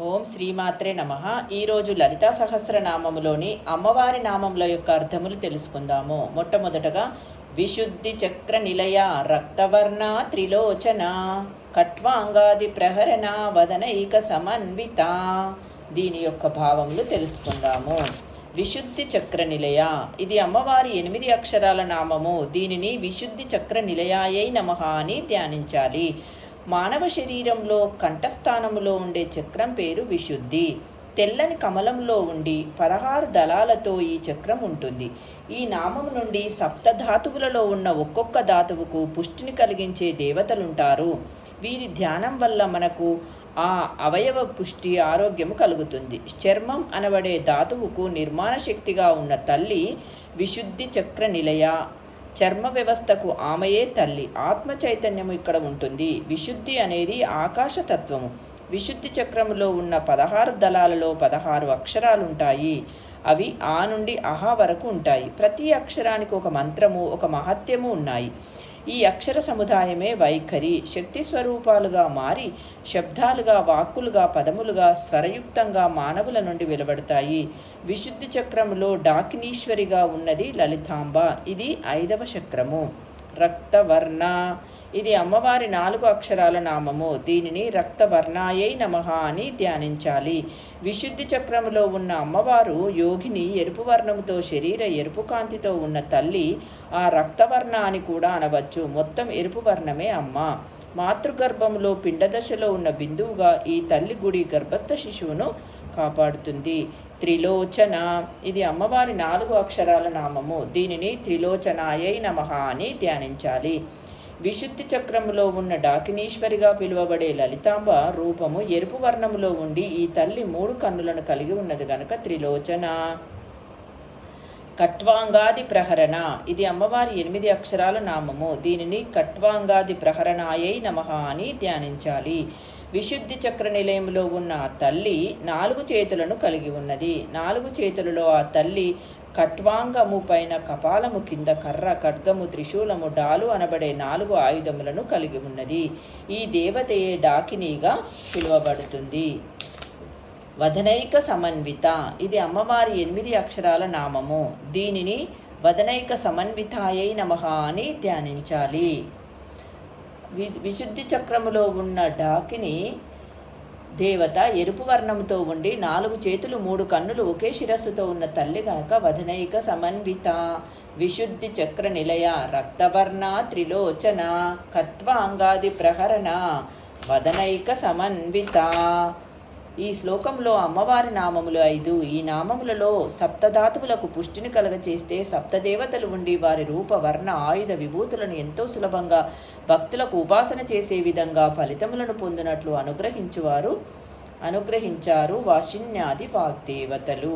ఓం శ్రీమాత్రే నమ. ఈరోజు లలితా సహస్రనామములోని అమ్మవారి నామముల యొక్క అర్థములు తెలుసుకుందాము. మొట్టమొదటగా విశుద్ధి చక్ర నిలయ రక్తవర్ణ త్రిలోచన కట్వాంగాది ప్రహరణ వదనైక సమన్విత దీని యొక్క భావములు తెలుసుకుందాము. విశుద్ధి చక్ర నిలయ. ఇది అమ్మవారి ఎనిమిది అక్షరాల నామము. దీనిని విశుద్ధి చక్ర నిలయాయై నమ అని ధ్యానించాలి. మానవ శరీరంలో కంఠస్థానములో ఉండే చక్రం పేరు విశుద్ధి. తెల్లని కమలంలో ఉండి పదహారు దళాలతో ఈ చక్రం ఉంటుంది. ఈ నామం నుండి సప్తధాతువులలో ఉన్న ఒక్కొక్క ధాతువుకు పుష్టిని కలిగించే దేవతలుంటారు. వీరి ధ్యానం వల్ల మనకు ఆ అవయవ పుష్టి ఆరోగ్యము కలుగుతుంది. చర్మం అనబడే ధాతువుకు నిర్మాణ శక్తిగా ఉన్న తల్లి విశుద్ధి చక్ర నిలయ చర్మ వ్యవస్థకు ఆమెయే తల్లి. ఆత్మ చైతన్యము ఇక్కడ ఉంటుంది. విశుద్ధి అనేది ఆకాశతత్వము విశుద్ధి చక్రములో ఉన్న పదహారు దళాలలో పదహారు అక్షరాలుంటాయి. అవి ఆ నుండి అహా వరకు ఉంటాయి. ప్రతి అక్షరానికి ఒక మంత్రము ఒక మహత్యము ఉన్నాయి. ఈ అక్షర సముదాయమే వైఖరి. శక్తి స్వరూపాలుగా మారి శబ్దాలుగా వాక్కులుగా పదములుగా స్వరయుక్తంగా మానవుల నుండి వెలువడతాయి. విశుద్ధి చక్రములో డాకినీశ్వరిగా ఉన్నది లలితాంబ. ఇది ఐదవ చక్రము. రక్తవర్ణ ఇది అమ్మవారి నాలుగు అక్షరాల నామము. దీనిని రక్తవర్ణాయై నమ అని ధ్యానించాలి. విశుద్ధి చక్రములో ఉన్న అమ్మవారు యోగిని ఎరుపు వర్ణముతో శరీర ఎరుపు కాంతితో ఉన్న తల్లి ఆ రక్తవర్ణ అని కూడా అనవచ్చు. మొత్తం ఎరుపు వర్ణమే అమ్మ. మాతృగర్భంలో పిండదశలో ఉన్న బిందువుగా ఈ తల్లి గుడి గర్భస్థ శిశువును కాపాడుతుంది. త్రిలోచన. ఇది అమ్మవారి నాలుగు అక్షరాల నామము. దీనిని త్రిలోచనాయై నమ అని ధ్యానించాలి. విశుద్ధి చక్రములో ఉన్న డాకినీశ్వరిగా పిలువబడే లలితాంబ రూపము ఎరుపు వర్ణములో ఉండి ఈ తల్లి మూడు కన్నులను కలిగి ఉన్నది గనక త్రిలోచన. కట్వాంగాది ప్రహరణ. ఇది అమ్మవారి ఎనిమిది అక్షరాల నామము. దీనిని కట్వాంగాది ప్రహరణాయై నమ అని ధ్యానించాలి. విశుద్ధి చక్ర నిలయంలో ఉన్న ఆ తల్లి నాలుగు చేతులను కలిగి ఉన్నది. నాలుగు చేతులలో ఆ తల్లి కట్వాంగము పైన కపాలము కింద కర్ర ఖడ్గము త్రిశూలము డాలు అనబడే నాలుగు ఆయుధములను కలిగి ఉన్నది. ఈ దేవతయే డాకినీగా పిలువబడుతుంది. వదనైక సమన్విత. ఇది అమ్మవారి ఎనిమిది అక్షరాల నామము. దీనిని వదనైక సమన్వితాయై నమ అని ధ్యానించాలి. వి విశుద్ధి చక్రములో ఉన్న డాకిని దేవత ఎరుపు వర్ణంతో ఉండి నాలుగు చేతులు మూడు కన్నులు ఒకే శిరస్సుతో ఉన్న తల్లి గనక వధనైక సమన్విత. విశుద్ధి చక్ర నిలయ రక్తవర్ణ త్రిలోచన కట్వాంగాది ప్రహరణ వదనైక సమన్విత. ఈ శ్లోకంలో అమ్మవారి నామములు ఐదు. ఈ నామములలో సప్తధాతువులకు పుష్టిని కలగచేస్తే సప్తదేవతలు ఉండి వారి రూప వర్ణ ఆయుధ విభూతులను ఎంతో సులభంగా భక్తులకు ఉపాసన చేసే విధంగా ఫలితములను పొందినట్లు అనుగ్రహించువారు అనుగ్రహించారు వాషిన్యాది వాగ్దేవతలు.